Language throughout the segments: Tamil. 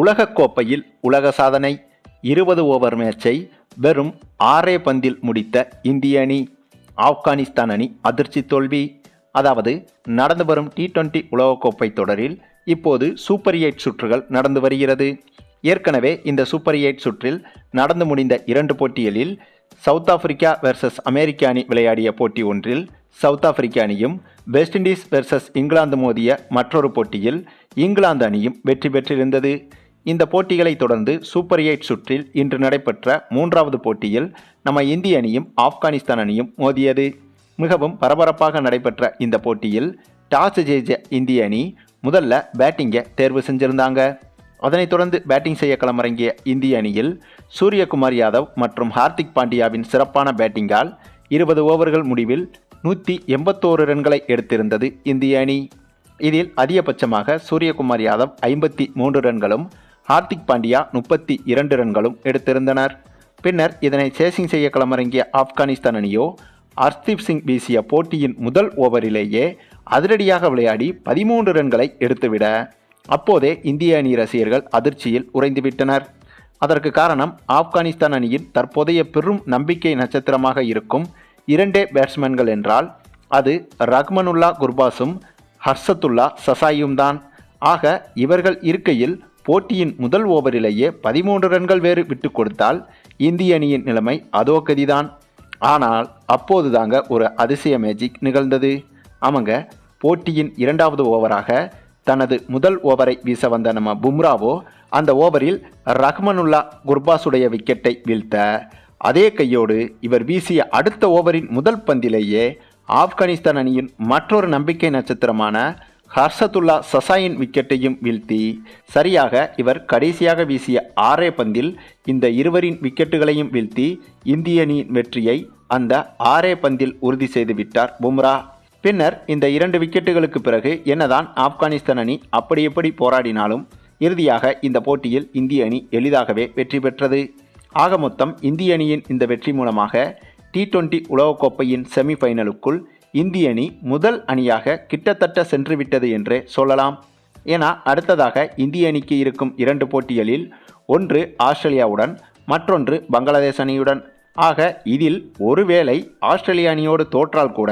உலகக்கோப்பையில் உலக சாதனை. இருபது ஓவர் மேட்சை வெறும் ஆறே பந்தில் முடித்த இந்திய அணி ஆப்கானிஸ்தான் அணி அதிர்ச்சி தோல்வி. அதாவது நடந்து வரும் டி டுவெண்டி உலகக்கோப்பை தொடரில் இப்போது சூப்பர் எயிட் சுற்றுகள் நடந்து வருகிறது. ஏற்கனவே இந்த சூப்பர் எயிட் சுற்றில் நடந்து முடிந்த இரண்டு போட்டிகளில் சவுத் ஆப்பிரிக்கா வெர்சஸ் அமெரிக்க அணி விளையாடிய போட்டி ஒன்றில் சவுத் ஆப்பிரிக்க அணியும் வெஸ்ட் இண்டீஸ் வெர்சஸ் இங்கிலாந்து மோதிய மற்றொரு போட்டியில் இங்கிலாந்து அணியும் வெற்றி பெற்றிருந்தது. இந்த போட்டிகளை தொடர்ந்து சூப்பர் எயிட் சுற்றில் இன்று நடைபெற்ற மூன்றாவது போட்டியில் நம்ம இந்திய அணியும் ஆப்கானிஸ்தான் அணியும் மோதியது. மிகவும் பரபரப்பாக நடைபெற்ற இந்த போட்டியில் டாஸ் ஜெயிச்ச இந்திய அணி முதல்ல பேட்டிங்கை தேர்வு செஞ்சிருந்தாங்க. அதனைத் தொடர்ந்து பேட்டிங் செய்ய களமிறங்கிய இந்திய அணியில் சூரியகுமார் யாதவ் மற்றும் ஹார்திக் பாண்டியாவின் சிறப்பான பேட்டிங்கால் இருபது ஓவர்கள் முடிவில் நூற்றி எண்பத்தோரு ரன்களை எடுத்திருந்தது இந்திய அணி. இதில் அதிகபட்சமாக சூரியகுமார் யாதவ் ஐம்பத்தி மூன்று ரன்களும் ஹார்திக் பாண்டியா முப்பத்தி இரண்டு ரன்களும் எடுத்திருந்தனர். பின்னர் இதனை சேசிங் செய்ய களமிறங்கிய ஆப்கானிஸ்தான் அணியோ ஹர்தீப் சிங் வீசிய போட்டியின் முதல் ஓவரிலேயே அதிரடியாக விளையாடி பதிமூன்று ரன்களை எடுத்துவிட அப்போதே இந்திய அணி ரசிகர்கள் அதிர்ச்சியில் உறைந்துவிட்டனர். அதற்கு காரணம் ஆப்கானிஸ்தான் அணியின் தற்போதைய பெரும் நம்பிக்கை நட்சத்திரமாக இருக்கும் இரண்டே பேட்ஸ்மேன்கள் என்றால் அது ரஹ்மனுல்லா குர்பாஸும் ஹர்ஷத்துல்லா சசாயும் தான் ஆக இவர்கள் இருக்கையில் போட்டியின் முதல் ஓவரிலேயே பதிமூன்று ரன்கள் வேறு விட்டு கொடுத்தால் இந்திய அணியின் நிலைமை அதோ கதிதான். ஆனால் அப்போது தாங்க ஒரு அதிசய மேஜிக் நிகழ்ந்தது. ஆமாங்க போட்டியின் இரண்டாவது ஓவராக தனது முதல் ஓவரை வீச வந்த நம்ம பும்ராவோ அந்த ஓவரில் ரஹ்மனுல்லா குர்பாஸுடைய விக்கெட்டை வீழ்த்த அதே கையோடு இவர் வீசிய அடுத்த ஓவரின் முதல் பந்திலேயே ஆப்கானிஸ்தான் அணியின் மற்றொரு நம்பிக்கை நட்சத்திரமான ஹர்ஷத்துல்லா சசாயின் விக்கெட்டையும் வீழ்த்தி சரியாக இவர் கடைசியாக வீசிய ஆறே பந்தில் இந்த இருவரின் விக்கெட்டுகளையும் வீழ்த்தி இந்திய அணியின் வெற்றியை அந்த ஆறே பந்தில் உறுதி செய்து விட்டார் பும்ரா. பின்னர் இந்த இரண்டு விக்கெட்டுகளுக்கு பிறகு என்னதான் ஆப்கானிஸ்தான் அணி அப்படி எப்படி போராடினாலும் இறுதியாக இந்த போட்டியில் இந்திய அணி எளிதாகவே வெற்றி பெற்றது. ஆக மொத்தம் இந்திய அணியின் இந்த வெற்றி மூலமாக டி டுவெண்டி உலகக்கோப்பையின் செமிஃபைனலுக்குள் இந்திய அணி முதல் அணியாக கிட்டத்தட்ட சென்றுவிட்டது என்றே சொல்லலாம். ஏன்னா அடுத்ததாக இந்திய அணிக்கு இருக்கும் இரண்டு போட்டிகளில் ஒன்று ஆஸ்திரேலியாவுடன் மற்றொன்று பங்களாதேஷ் அணியுடன். ஆக இதில் ஒருவேளை ஆஸ்திரேலிய அணியோடு தோற்றால் கூட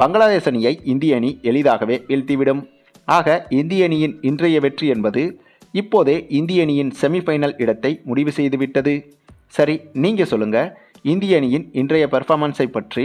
பங்களாதேஷ் அணியை இந்திய அணி எளிதாகவே வீழ்த்திவிடும். ஆக இந்திய அணியின் இன்றைய வெற்றி என்பது இப்போதே இந்திய அணியின் செமிஃபைனல் இடத்தை முடிவு செய்துவிட்டது. சரி நீங்கள் சொல்லுங்கள் இந்திய அணியின் இன்றைய பெர்ஃபார்மன்ஸை பற்றி